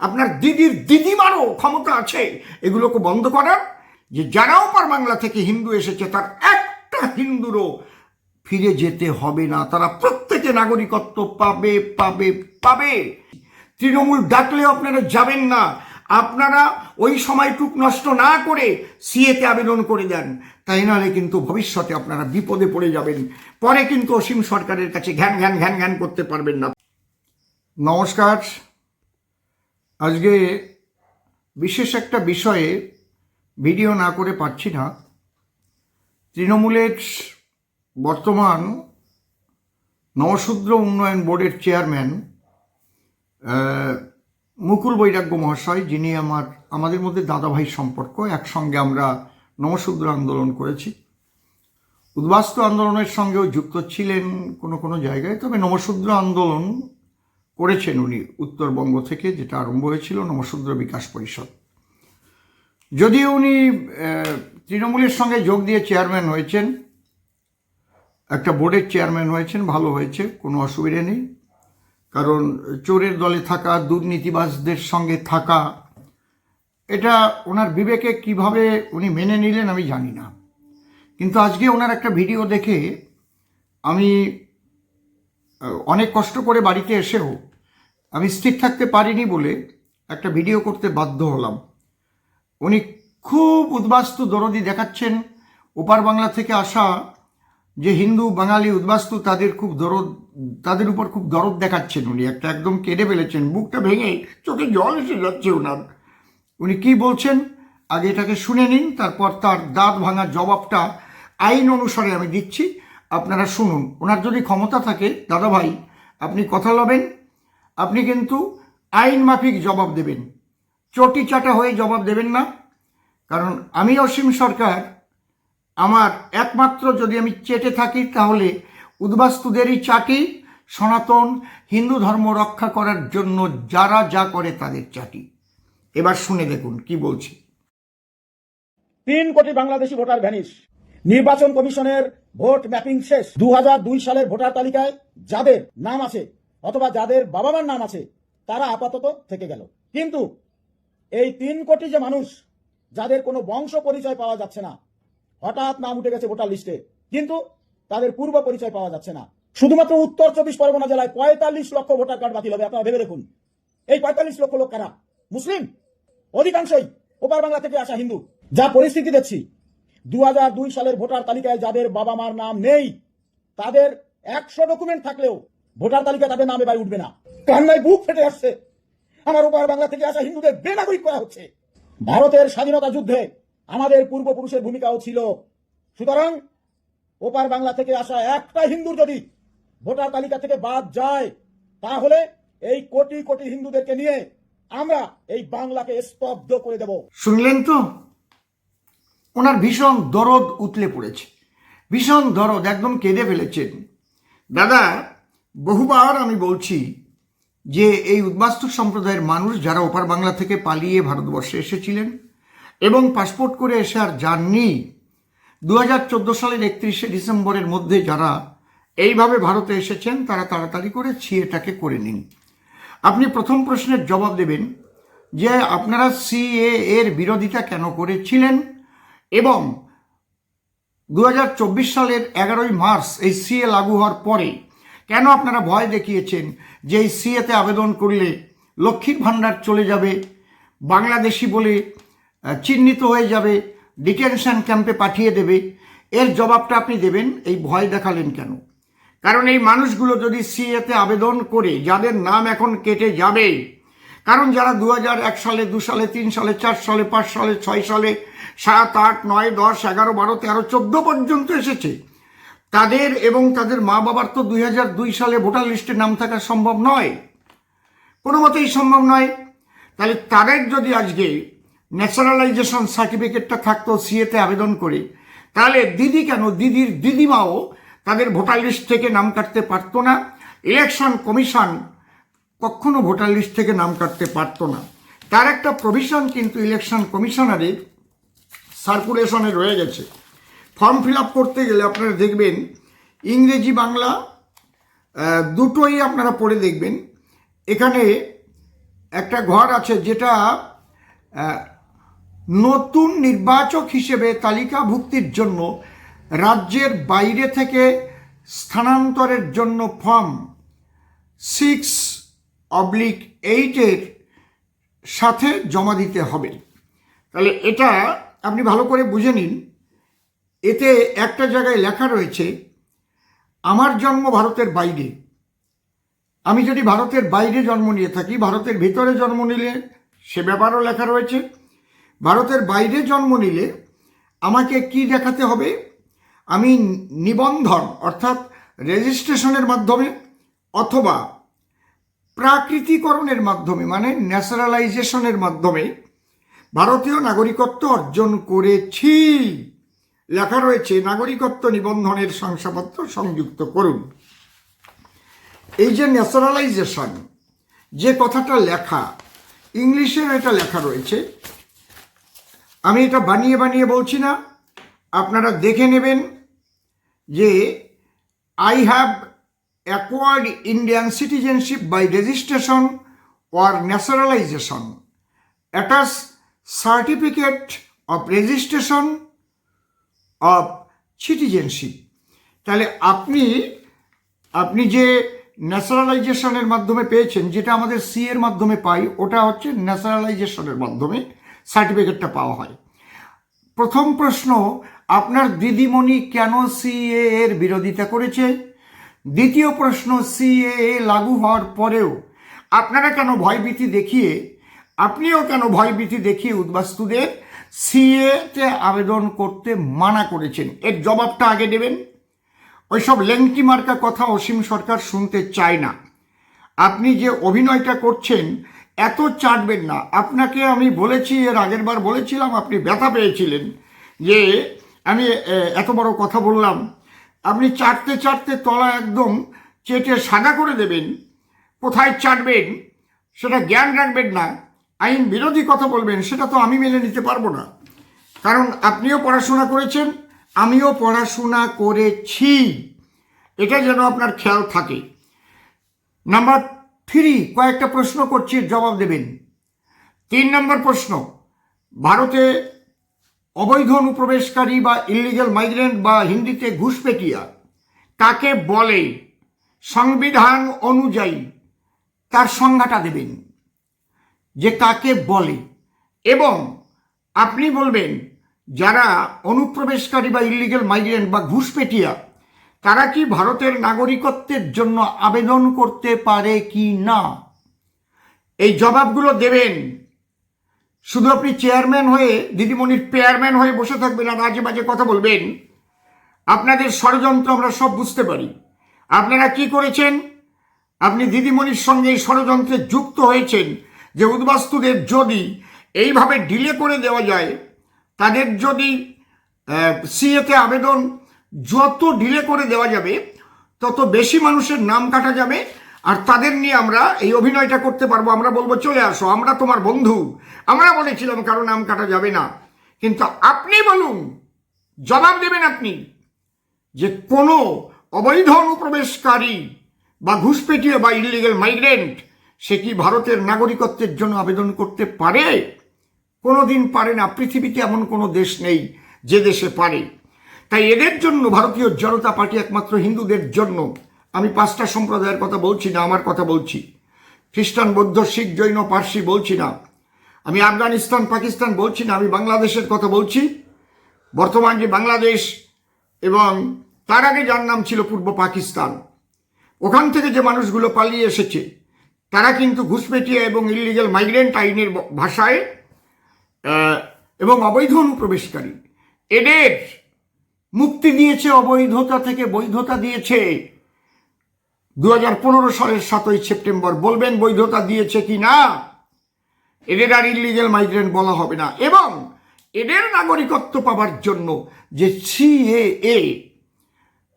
আপনার দিদির দিদিমারও ক্ষমতা আছে। এগুলোকে বন্ধ করার। যে যারা ওপার বাংলা থেকে হিন্দু এসেছে, তার একটা হিন্দুরও ফিরে যেতে হবে না। তারা প্রত্যেকে নাগরিকত্ব পাবে পাবে পাবে। তৃণমূল ডাকলেও আপনারা যাবেন না। আপনারা ওই সময়টুক নষ্ট না করে সিএতে আবেদন করে দেন। তাই নাহলে কিন্তু ভবিষ্যতে আপনারা বিপদে পড়ে যাবেন। পরে কিন্তু অসীম সরকারের কাছে ঘ্যান ঘ্যান ঘ্যান ঘ্যান করতে পারবেন না। নমস্কার। আজকে বিশেষ একটা বিষয়ে ভিডিও না করে পাচ্ছি না। তৃণমূলের বর্তমান নবশূদ্র উন্নয়ন বোর্ডের চেয়ারম্যান মুকুল বৈরাগ্য মহাশয়, যিনি আমার, আমাদের মধ্যে দাদাভাই সম্পর্ক, একসঙ্গে আমরা নবশূদ্র আন্দোলন করেছি। উদ্বাস্তু আন্দোলনের সঙ্গেও যুক্ত ছিলেন কোনো কোনো জায়গায়, তবে নবশূদ্র আন্দোলন করেছেন উনি উত্তরবঙ্গ থেকে, যেটা আরম্ভ হয়েছিল, নমশূদ্র বিকাশ পরিষদ। যদিও উনি তৃণমূলের সঙ্গে যোগ দিয়ে চেয়ারম্যান হয়েছেন, একটা বোর্ডের চেয়ারম্যান হয়েছেন, ভালো হয়েছে, কোনো অসুবিধে নেই। কারণ চোরের দলে থাকা, দুর্নীতিবাজদের সঙ্গে থাকা, এটা ওনার বিবেকে কীভাবে উনি মেনে নিলেন আমি জানি না। কিন্তু আজকে ওনার একটা ভিডিও দেখে আমি অনেক কষ্ট করে বাড়িতে এসেও আমি স্থির থাকতে পারিনি বলে একটা ভিডিও করতে বাধ্য হলাম। উনি খুব উদ্বাস্তু দরদি দেখাচ্ছেন। ওপার বাংলা থেকে আসা যে হিন্দু, বাঙালি উদ্বাস্তু তাদের খুব দরদ, তাদের উপর খুব দরদ দেখাচ্ছেন উনি। একটা একদম কেঁদে ফেলেছেন, বুকটা ভেঙে চোখে জল এসে যাচ্ছে ওনার উনি কি বলছেন? আগে এটাকে শুনে নিন, তারপর তার দাঁত ভাঙা জবাবটা আইন অনুসারে আমি দিচ্ছি। আপনারা শুনুন। ওনার যদি ক্ষমতা থাকে, দাদা ভাই, আপনি কথা লবেন, আপনি কিন্তু আইন মাফিক জবাব দেবেন। চটি চাটা হয়ে জবাব দেবেন না, কারণ আমি অসীম সরকার। আমার একমাত্র যদি আমি চেটে থাকি, তাহলে উদ্বাস্তুদেরই চাটি সনাতন হিন্দু ধর্ম রক্ষা করার জন্য যারা যা করে, তাদের চাটি এবার শুনে দেখুন, কি বলছি। তিন কোটি বাংলাদেশি ভোটার ভ্যানিস নির্বাচন কমিশনের ভোট ম্যাপিং শেষ। দু হাজার দুই সালের ভোটার তালিকায় যাদের নাম আছে অথবা যাদের বাবা মার নাম আছে, তারা আপাতত থেকে গেল। কিন্তু এই তিন কোটি যে মানুষ, যাদের কোনো বংশ পরিচয় পাওয়া যাচ্ছে না, হঠাৎ নাম উঠে গেছে ভোটার লিস্টে, কিন্তু তাদের পূর্ব পরিচয় পাওয়া যাচ্ছে না। শুধুমাত্র উত্তর চব্বিশ পরগনা জেলায় পঁয়তাল্লিশ লক্ষ ভোটার কার্ড বাতিল হবে, আপনারা ভেবে দেখুন। এই পঁয়তাল্লিশ লক্ষ লোক কারা? মুসলিম? অধিকাংশই ওপার বাংলা থেকে আসা হিন্দু। যা পরিস্থিতি দেখছি দু হাজার দুই সালের ভোটার তালিকায় যাদের বাবা মার নাম নেই, তাদের একশো ডকুমেন্ট থাকলেও ভোটার তালিকায় তাদের নামে এবার উঠবে না। কান্নায় বুক ফেটে আসছে। আমার ওপার বাংলা থেকে আসা হিন্দুদের বেনাগরিক করা হচ্ছে। ভারতের স্বাধীনতা যুদ্ধে আমাদের পূর্বপুরুষের ভূমিকাও ছিল। সুতরাং ওপার বাংলা থেকে আসা একটা হিন্দুর যদি ভোটার তালিকা থেকে বাদ যায়, তাহলে এই কোটি কোটি হিন্দুদেরকে নিয়ে আমরা এই বাংলাকে স্তব্ধ করে দেব। শুনলেন তো? ওনার ভীষণ দরদ উতলে পড়েছে। ভীষণ দরদ, একদম কেঁদে ফেলেছেন দাদা, বহুবার আমি বলছি যে এই উদ্বাস্তু সম্প্রদায়ের মানুষ যারা ওপার বাংলা থেকে পালিয়ে ভারতবর্ষে এসেছিলেন এবং পাসপোর্ট করে এসে আর যাননি দু হাজার চোদ্দ সালের একত্রিশে ডিসেম্বরের মধ্যে যারা এইভাবে ভারতে এসেছেন, তারা তাড়াতাড়ি করে ছিএটাকে করে নিন। আপনি প্রথম প্রশ্নের জবাব দেবেন যে আপনারা সিএ এর বিরোধিতা কেন করেছিলেন? এবং দুহাজার চব্বিশ সালের এগারোই মার্চ এই সিএ লাগু হওয়ার পরে কেন আপনারা ভয় দেখিয়েছেন যে এই সিএতে আবেদন করলে লক্ষ্মীর ভাণ্ডার চলে যাবে, বাংলাদেশি বলে চিহ্নিত হয়ে যাবে, ডিটেনশন ক্যাম্পে পাঠিয়ে দেবে? এর জবাবটা আপনি দেবেন, এই ভয় দেখালেন কেন? কারণ এই মানুষগুলো যদি সিএতে আবেদন করে, যাদের নাম এখন কেটে যাবে কারণ যারা দু এক সালে, দু সালে, তিন সালে, চার সালে, পাঁচ সালে, ছয় সালে, সাত, আট, নয়, দশ, এগারো, বারো, তেরো, চোদ্দ পর্যন্ত এসেছে, তাদের এবং তাদের মা বাবার তো দুই দুই সালে ভোটার লিস্টে নাম থাকা সম্ভব নয়। কোনো মতেই সম্ভব নয়। তাহলে তাদের যদি আজকে ন্যাচারালাইজেশন সার্টিফিকেটটা থাকতো সিএতে আবেদন করে, তাহলে দিদি কেন? দিদির দিদিমাও তাদের ভোটার লিস্ট থেকে নাম কাটতে পারতো না। ইলেকশন কমিশন কখনো ভোটার লিস্ট থেকে নাম কাটতে পারতো না। তার একটা প্রভিশন কিন্তু ইলেকশন কমিশনারের সার্কুলেশনে রয়ে গেছে। ফর্ম ফিল আপ করতে গেলে আপনারা দেখবেন, ইংরেজি বাংলা দুটোই আপনারা পড়ে দেখবেন। এখানে একটা ঘর আছে যেটা নতুন নির্বাচক হিসেবে তালিকাভুক্তির জন্য রাজ্যের বাইরে থেকে স্থানান্তরের জন্য ফর্ম সিক্স অবলিক এইটের সাথে জমা দিতে হবে। তাহলে এটা আপনি ভালো করে বুঝে নিন। এতে একটা জায়গায় লেখা রয়েছে, আমার জন্ম ভারতের বাইরে। আমি যদি ভারতের বাইরে জন্ম নিয়ে থাকি, ভারতের ভিতরে জন্ম নিলে সে ব্যাপারও লেখা রয়েছে। ভারতের বাইরে জন্ম নিলে আমাকে কি দেখাতে হবে? আমি নিবন্ধন, অর্থাৎ রেজিস্ট্রেশনের মাধ্যমে, অথবা প্রাকৃতিকরণের মাধ্যমে মানে ন্যাচারালাইজেশনের মাধ্যমে ভারতীয় নাগরিকত্ব অর্জন করেছি। লেখা রয়েছে, নাগরিকত্ব নিবন্ধনের শংসাপত্র সংযুক্ত করুন। এই যে ন্যাচারালাইজেশন, যে কথাটা লেখা, ইংলিশের এটা লেখা রয়েছে, আমি এটা বানিয়ে বানিয়ে বলছি না, আপনারা দেখে নেবেন যে I have acquired Indian citizenship by registration or naturalisation attach certificate of registration of citizenship তাহলে আপনি আপনি যে ন্যাচারালাইজেশনের মাধ্যমে পেয়েছেন, যেটা আমাদের সি এর মাধ্যমে পাই, ওটা হচ্ছে ন্যাচারালাইজেশনের মাধ্যমে সার্টিফিকেটটা পাওয়া হয়। প্রথম প্রশ্ন, আপনার দিদিমণি কেন সিএ এর বিরোধিতা করেছে? দ্বিতীয় প্রশ্ন সিএ লাগু হওয়ার পরেও আপনারা কেন ভয়ভীতি দেখিয়ে, আপনিও কেন ভয়ভীতি দেখিয়ে উদ্বাস্তুদের সিএতে আবেদন করতে মানা করেছেন? এর জবাবটা আগে দেবেন। ওইসব লেংটি মার্কা কথা অসীম সরকার শুনতে চায় না। আপনি যে অভিনয়টা করছেন, এত চাটবেন না। আপনাকে আমি বলেছি, এর আগের বার বলেছিলাম, আপনি ব্যথা পেয়েছিলেন যে আমি এত বড় কথা বললাম। আপনি চাটতে চাটতে তলা একদম চেটে সাদা করে দেবেন। কোথায় চাটবেন? সেটা জ্ঞান রাখবেন না। আইন বিরোধী কথা বলবেন, সেটা তো আমি মেনে নিতে পারব না। কারণ আপনিও পড়াশোনা করেছেন, আমিও পড়াশোনা করেছি। এটা যেন আপনার খেয়াল থাকে। নাম্বার থ্রি, কয়েকটা প্রশ্ন করছি, জবাব দেবেন। তিন নম্বর প্রশ্ন, ভারতে অবৈধ অনুপ্রবেশকারী বা ইলিগাল মাইগ্রেন্ট বা হিন্দিতে ঘুষপেটিয়া কাকে বলে, সংবিধান অনুযায়ী তার সংজ্ঞাটা দেবেন। যে কাকে বলে। এবং আপনি বলবেন, যারা অনুপ্রবেশকারী বা ইলিগেল মাইগ্রেন্ট বা ঘুষপেটিয়া তারা কি ভারতের নাগরিকত্বের জন্য আবেদন করতে পারে কি না? এই জবাবগুলো দেবেন শুধু আপনি চেয়ারম্যান হয়ে, দিদিমণির পেয়ারম্যান হয়ে বসে থাকবেন আর আজে বাজে কথা বলবেন, আপনাদের ষড়যন্ত্র আমরা সব বুঝতে পারি। আপনারা কি করেছেন? আপনি দিদিমণির সঙ্গে এই ষড়যন্ত্রে যুক্ত হয়েছেন যে উদ্বাস্তুদের যদি এইভাবে ডিলে করে দেওয়া যায়, তাদের যদি সিএতে আবেদন যত ডিলে করে দেওয়া যাবে, তত বেশি মানুষের নাম কাটা যাবে আর তাদের নিয়ে আমরা এই অভিনয়টা করতে পারব। আমরা বলব, চলে আসো, আমরা তোমার বন্ধু। আমরা বলেছিলাম, কারও নাম কাটা যাবে না। কিন্তু আপনি বলুন, জবাব দেবেন আপনি, যে কোনো অবৈধ অনুপ্রবেশকারী বা ঘুষপেটিয়ে বা ইলিগেল মাইগ্রেন্ট সে কি ভারতের নাগরিকত্বের জন্য আবেদন করতে পারে? কোনো দিন পারে না। পৃথিবীতে এমন কোনো দেশ নেই যে দেশে পারে। তাই এদের জন্য ভারতীয় জনতা পার্টি একমাত্র হিন্দুদের জন্য আমি পাঁচটা সম্প্রদায়ের কথা বলছি না, আমার কথা বলছি। খ্রিস্টান, বৌদ্ধ, শিখ, জৈন, পার্সি বলছি না। আমি আফগানিস্তান, পাকিস্তান বলছি না, আমি বাংলাদেশের কথা বলছি। বর্তমান যে বাংলাদেশ এবং তার আগে যার নাম ছিল পূর্ব পাকিস্তান, ওখান থেকে যে মানুষগুলো পালিয়ে এসেছে, তারা কিন্তু ঘুষপেটিয়া এবং ইলিগেল মাইগ্রেন্ট আইনের ভাষায় এবং অবৈধ অনুপ্রবেশকারী। এদের মুক্তি দিয়েছে, অবৈধতা থেকে বৈধতা দিয়েছে। দু হাজার পনেরো সালের সাতই সেপ্টেম্বর, বলবেন বৈধতা দিয়েছে কি না? এদের আর ইলিগেল মাইগ্রেন্ট বলা হবে না। এবং এদের নাগরিকত্ব পাওয়ার জন্য যে সিএএ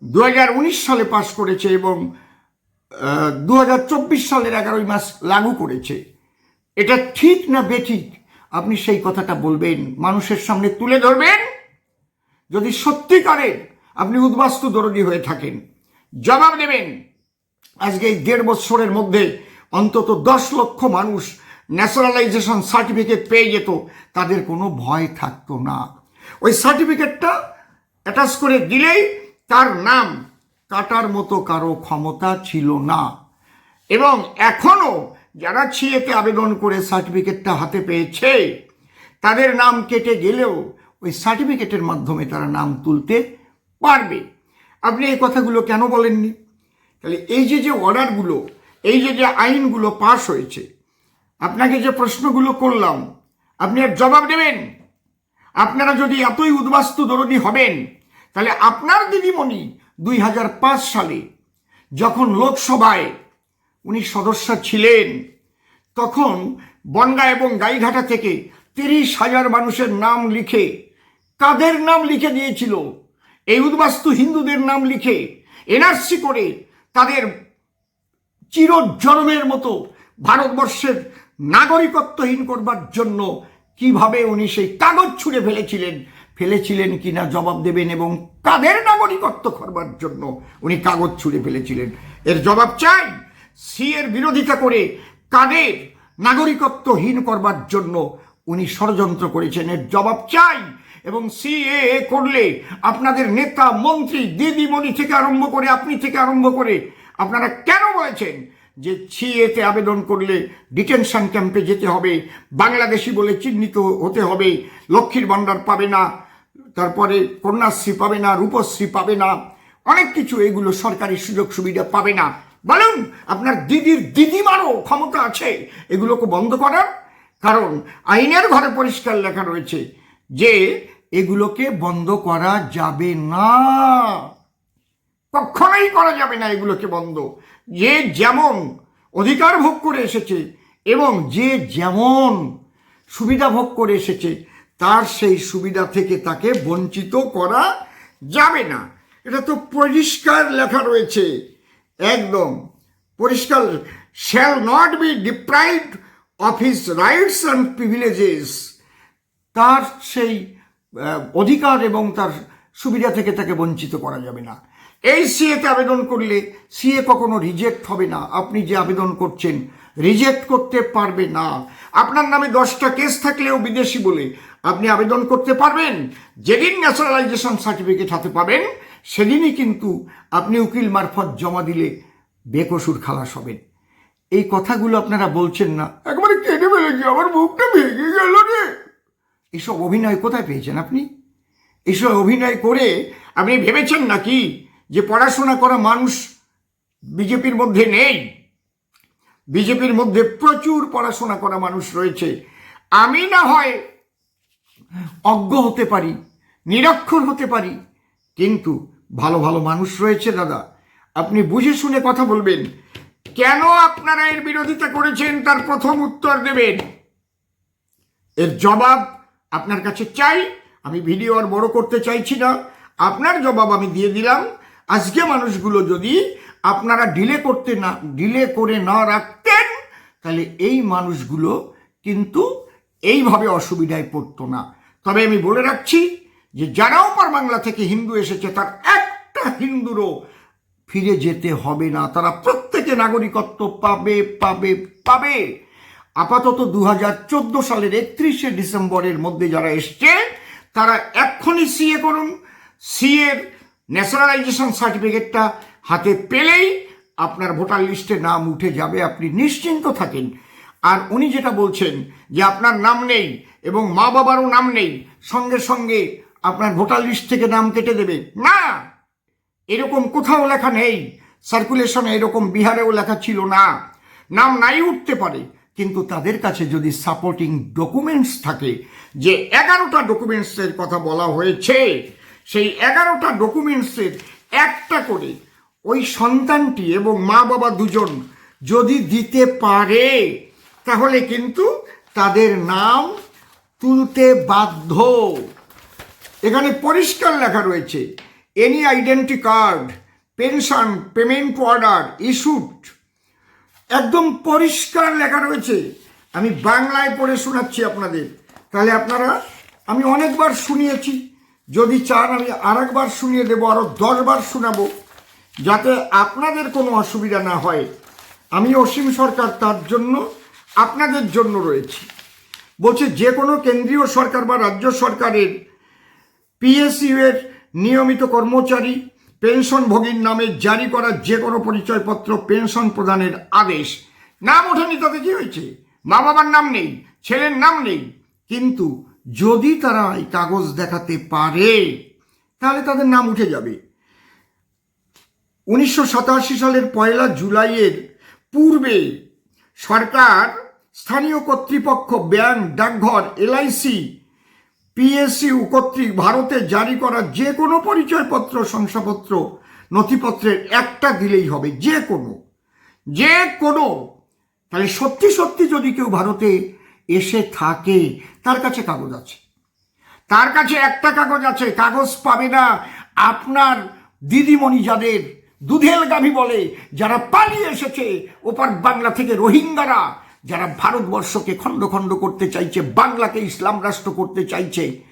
দু সালে পাশ করেছে এবং দু হাজার চব্বিশ সালের এগারোই মাস লাগু করেছে, এটা ঠিক না বেঠিক? আপনি সেই কথাটা বলবেন, মানুষের সামনে তুলে ধরবেন? যদি সত্যিকারের আপনি উদ্বাস্তু দরদি হয়ে থাকেন, জবাব দেবেন আজকে এই দেড় বছরের মধ্যে অন্তত দশ লক্ষ মানুষ ন্যাশনালাইজেশন সার্টিফিকেট পেয়ে যেত, তাদের কোনো ভয় থাকতো না। ওই সার্টিফিকেটটা অ্যাটাচ করে দিলেই তার নাম কাটার মতো কারও ক্ষমতা ছিল না। এবং এখনও যারা ছিয়েতে আবেদন করে সার্টিফিকেটটা হাতে পেয়েছে, তাদের নাম কেটে গেলেও ওই সার্টিফিকেটের মাধ্যমে তারা নাম তুলতে পারবে। আপনি এই কথাগুলো কেন বলেননি? তাহলে এই যে যে অর্ডারগুলো, এই যে যে আইনগুলো পাশ হয়েছে, আপনাকে যে প্রশ্নগুলো করলাম, আপনি আর জবাব দেবেন? আপনারা যদি এতই উদ্বাস্তু দরদি হবেন, তাহলে আপনার দিদিমণি দুই হাজার পাঁচ সালে যখন লোকসভায় উনি সদস্য ছিলেন, তখন বনগা এবং গাইঘাটা থেকে তিরিশ হাজার মানুষের নাম লিখে কাদের নাম লিখে দিয়েছিল? এই উদ্বাস্তু হিন্দুদের নাম লিখে এনআরসি করে তাদের চিরজন্মের মতো ভারতবর্ষের নাগরিকত্বহীন করবার জন্য কীভাবে উনি সেই কাগজ ছুঁড়ে ফেলেছিলেন ফেলেছিলেন কিনা জবাব দেবেন এবং কাদের নাগরিকত্ব করবার জন্য উনি কাগজ ছুঁড়ে ফেলেছিলেন? এর জবাব চাই সি এর বিরোধিতা করে কাদের নাগরিকত্বহীন করবার জন্য উনি ষড়যন্ত্র করেছেন। এর জবাব চাই এবং সিএ করলে আপনাদের নেতা, মন্ত্রী, দিদিমণি থেকে আরম্ভ করে আপনি থেকে আরম্ভ করে আপনারা কেন বলেছেন যে সিএতে আবেদন করলে ডিটেনশন ক্যাম্পে যেতে হবে, বাংলাদেশি বলে চিহ্নিত হতে হবে, লক্ষ্মীর ভাণ্ডার পাবে না, তারপরে কন্যাশ্রী পাবে না, রূপশ্রী পাবে না, অনেক কিছু এগুলো সরকারি সুযোগ সুবিধা পাবে না। বলুন, আপনার দিদির দিদিমারও ক্ষমতা আছে, এগুলোকে বন্ধ করার? কারণ আইনের ঘরে পরিষ্কার লেখা রয়েছে যে এগুলোকে বন্ধ করা যাবে না। কখনোই করা যাবে না এগুলোকে বন্ধ। যে যেমন অধিকার ভোগ করে এসেছে এবং যে যেমন সুবিধা ভোগ করে এসেছে, তার সেই সুবিধা থেকে তাকে বঞ্চিত করা যাবে না। এটা তো পরিষ্কার লেখা রয়েছে। একদম পরিষ্কার। Shall not be deprived of his rights and privileges তার সেই অধিকার এবং তার সুবিধা থেকে তাকে বঞ্চিত করা যাবে না। এই সিএতে আবেদন করলে সিএ কখনো রিজেক্ট হবে না। আপনি যে আবেদন করছেন, রিজেক্ট করতে পারবে না। আপনার নামে দশটা কেস থাকলেও বিদেশি বলে আপনি আবেদন করতে পারবেন। যেদিন ন্যাশনালাইজেশন সার্টিফিকেট হাতে পাবেন, সেদিনই কিন্তু আপনি উকিল মারফত জমা দিলে বেকসুর খালাস হবেন এই কথাগুলো আপনারা বলছেন না। একবারে কেটে ফেলেছি, আমার মুখটা ভেঙে গেল রে। এসব অভিনয় কোথায় পেয়েছেন আপনি? এসব অভিনয় করে আপনি ভেবেছেন নাকি যে পড়াশোনা করা মানুষ বিজেপির মধ্যে নেই? বিজেপির মধ্যে প্রচুর পড়াশোনা করা মানুষ রয়েছে। আমি না হয় অজ্ঞ হতে পারি, নিরক্ষর হতে পারি, কিন্তু ভালো ভালো মানুষ রয়েছে দাদা। আপনি বুঝে শুনে কথা বলবেন। কেন আপনারা এর বিরোধিতা করেছেন? তার প্রথম উত্তর দেবেন। এর জবাব আপনার কাছে চাই, আমি ভিডিও আর বড় করতে চাইছি না। আপনার জবাব আমি দিয়ে দিলাম। আজকে মানুষগুলো যদি আপনারা ডিলে করতে না, ডিলে করে না রাখতেন, তাহলে এই মানুষগুলো কিন্তু এইভাবে অসুবিধায় পড়তো না। তবে আমি বলে রাখছি যে যারা ওপার বাংলা থেকে হিন্দু এসেছে, তার একটা হিন্দুরও ফিরে যেতে হবে না। তারা প্রত্যেকে নাগরিকত্ব পাবে পাবে পাবে। আপাতত দু হাজার চোদ্দ সালের একত্রিশে ডিসেম্বরের মধ্যে যারা এসছে, তারা এক্ষুনি সিএ করুন। সিএর ন্যাশনালাইজেশন সার্টিফিকেটটা হাতে পেলেই আপনার ভোটার লিস্টে নাম উঠে যাবে, আপনি নিশ্চিন্ত থাকেন। আর উনি যেটা বলছেন যে আপনার নাম নেই এবং মা বাবারও নাম নেই, সঙ্গে সঙ্গে আপনার ভোটার লিস্ট থেকে নাম কেটে দেবে। না! এরকম কোথাও লেখা নেই। সার্কুলেশনে এরকম বিহারেও লেখা ছিল না। নাম নাই উঠতে পারে। কিন্তু তাদের কাছে যদি সাপোর্টিং ডকুমেন্টস থাকে, যে এগারোটা ডকুমেন্টসের কথা বলা হয়েছে, সেই এগারোটা ডকুমেন্টসের একটা করে ওই সন্তানটি এবং মা বাবা দুজন যদি দিতে পারে, তাহলে কিন্তু তাদের নাম তুলতে বাধ্য। এখানে পরিষ্কার লেখা রয়েছে any identity card pension payment order issued একদম পরিষ্কার লেখা রয়েছে। আমি বাংলায় পড়ে শোনাচ্ছি আপনাদের। তাহলে আপনারা, আমি অনেকবার শুনিয়েছি। যদি চান, আমি আরেকবার শুনিয়ে দেবো আরও দশবার শোনাবো, যাতে আপনাদের কোনো অসুবিধা না হয়। আমি অসীম সরকার, তার জন্য আপনাদের জন্য রয়েছে। বলছে, যে কোনো কেন্দ্রীয় সরকার বা রাজ্য সরকারের পিএসইউ এর নিয়মিত কর্মচারী পেনশনভোগীর নামে জারি করা যে কোনো পরিচয়পত্র পেনশন প্রদানের আদেশ। নাম ওঠেনি তাতে কি হয়েছে? মা বাবার নাম নেই, ছেলের নাম নেই। কিন্তু যদি তারা এই কাগজ দেখাতে পারে, তাহলে তাদের নাম উঠে যাবে। উনিশশো সাতাশি সালের পয়লা জুলাইয়ের পূর্বে সরকার স্থানীয় কর্তৃপক্ষ, ব্যাংক, ডাকঘর, এলআইসি পিএসইউ কর্তৃক ভারতে জারি করা যে কোনো পরিচয়পত্র, শংসাপত্র, নথিপত্রের একটা দিলেই হবে, যে কোনো। যে কোনো। তাহলে সত্যি সত্যি যদি কেউ ভারতে এসে থাকে, তার কাছে কাগজ আছে। তার কাছে একটা কাগজ আছে, কাগজ পাবে না আপনার দিদিমণি যাদের দুধেল গাভী বলে, যারা পালিয়ে এসেছে ওপার বাংলা থেকে রোহিঙ্গারা। যারা ভারতবর্ষকে খণ্ড খণ্ড করতে চাইছে, বাংলাকে ইসলাম রাষ্ট্র করতে চাইছে,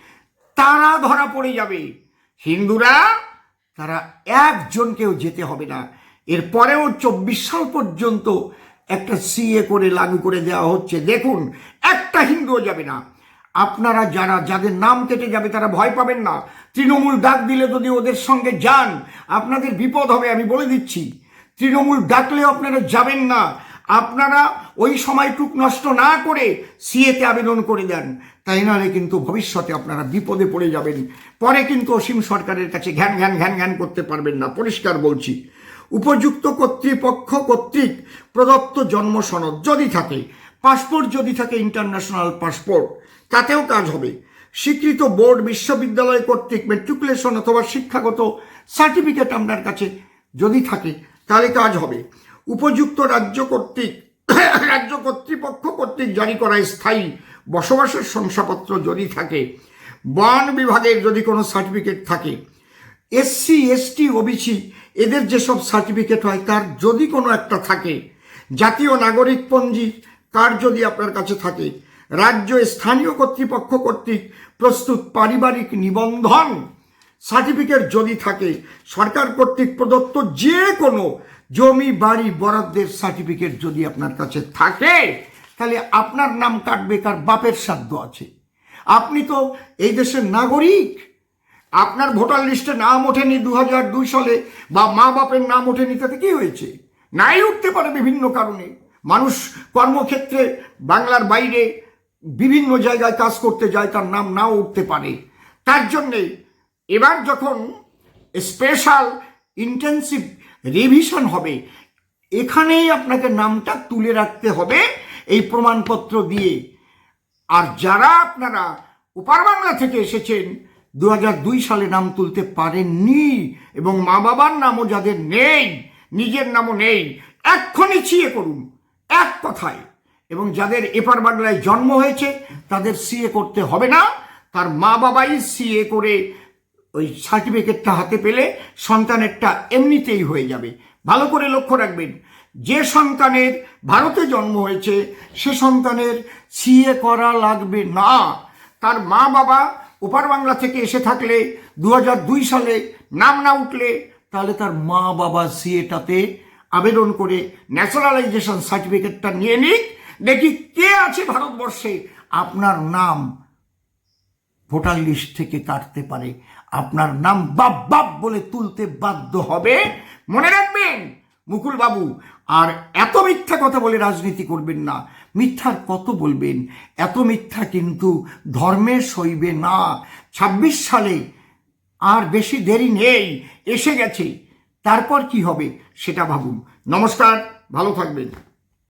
তারা ধরা পড়ে যাবে। হিন্দুরা, তারা একজনকেও যেতে হবে না। এরপরেও চব্বিশ সাল পর্যন্ত একটা সিএ করে লাগু করে দেওয়া হচ্ছে। দেখুন, একটা হিন্দুও যাবে না। আপনারা যারা, যাদের নাম কেটে যাবে, তারা ভয় পাবেন না। তৃণমূল ডাক দিলে যদি ওদের সঙ্গে যান, আপনাদের বিপদ হবে, আমি বলে দিচ্ছি। তৃণমূল ডাকলেও আপনারা যাবেন না। আপনারা ওই সময়টুক নষ্ট না করে সিএতে আবেদন করে দেন। তাই নাহলে কিন্তু ভবিষ্যতে আপনারা বিপদে পড়ে যাবেন। পরে কিন্তু অসীম সরকারের কাছে ঘ্যান ঘ্যান ঘ্যান ঘ্যান করতে পারবেন না। পরিষ্কার বলছি। উপযুক্ত কর্তৃপক্ষ কর্তৃক প্রদত্ত জন্ম সনদ যদি থাকে, পাসপোর্ট যদি থাকে, ইন্টারন্যাশনাল পাসপোর্ট, তাতেও কাজ হবে। স্বীকৃত বোর্ড বিশ্ববিদ্যালয় কর্তৃক মেট্রিকুলেশন অথবা শিক্ষাগত সার্টিফিকেট আপনার কাছে যদি থাকে, তাহলে কাজ হবে। উপযুক্ত রাজ্য কর্তৃক, রাজ্য কর্তৃপক্ষ কর্তৃক জারি করা স্থায়ী বসবাসের শংসাপত্র যদি থাকে, বন বিভাগের যদি কোনো সার্টিফিকেট থাকে এসসি এসটি ওবিসি এদের যেসব সার্টিফিকেট হয়, তার যদি কোনো একটা থাকে, জাতীয় নাগরিক পঞ্জি কার্ড যদি আপনার কাছে থাকে, রাজ্য স্থানীয় কর্তৃপক্ষ কর্তৃক প্রস্তুত পারিবারিক নিবন্ধন সার্টিফিকেট যদি থাকে, সরকার কর্তৃক প্রদত্ত যে কোনো জমি, বাড়ি, বরাদ্দের সার্টিফিকেট যদি আপনার কাছে থাকে, তাহলে আপনার নাম কাটবে কার বাপের সাধ্য আছে। আপনি তো এই দেশের নাগরিক। আপনার ভোটার লিস্টে নাম ওঠেনি দু হাজার দুই সালে, বা মা বাপের নাম ওঠেনি, তাতে কি হয়েছে? নাই উঠতে পারে বিভিন্ন কারণে। মানুষ কর্মক্ষেত্রে বাংলার বাইরে বিভিন্ন জায়গায় কাজ করতে যায়, তার নাম নাও উঠতে পারে। তার জন্যে এবার যখন স্পেশাল ইন্টেন্সিভ রিভিশন হবে। এখানেই আপনাকে নামটা তুলে রাখতে হবে, এই প্রমাণপত্র দিয়ে। আর যারা আপনারা ওপার বাংলা থেকে এসেছেন দু দুই সালে নাম তুলতে পারেননি এবং মা বাবার নামও যাদের নেই, নিজের নামও নেই এক্ষণি ছিয়ে করুন, এক কথায়। এবং যাদের এপার বাংলায় জন্ম হয়েছে, তাদের সিএ করতে হবে না। তার মা বাবাই সিএ করে ওই সার্টিফিকেটটা হাতে পেলে সন্তানেরটা এমনিতেই হয়ে যাবে। ভালো করে লক্ষ্য রাখবেন, যে সন্তানের ভারতে জন্ম হয়েছে, সে সন্তানের সিএ করা লাগবে না। তার মা বাবা ওপার বাংলা থেকে এসে থাকলে দু দুই সালে নাম না উঠলে তাহলে তার মা বাবা সিএটাতে আবেদন করে ন্যাশনালাইজেশন সার্টিফিকেটটা নিয়ে নিক। দেখি কে আছে ভারতবর্ষে আপনার নাম ভোটার লিস্ট থেকে কাটতে পারে। আপনার নাম বাপ বাপ বলে তুলতে বাধ্য হবে। মনে রাখবেন মুকুল বাবু আর এত মিথ্যা কথা বলে রাজনীতি করবেন না। মিথ্যার কত বলবেন? এত মিথ্যা কিন্তু ধর্মে সইবে না। ছাব্বিশ সালে আর বেশি দেরি নেই, এসে গেছে। তারপর কি হবে সেটা ভাবুন। নমস্কার, ভালো থাকবেন।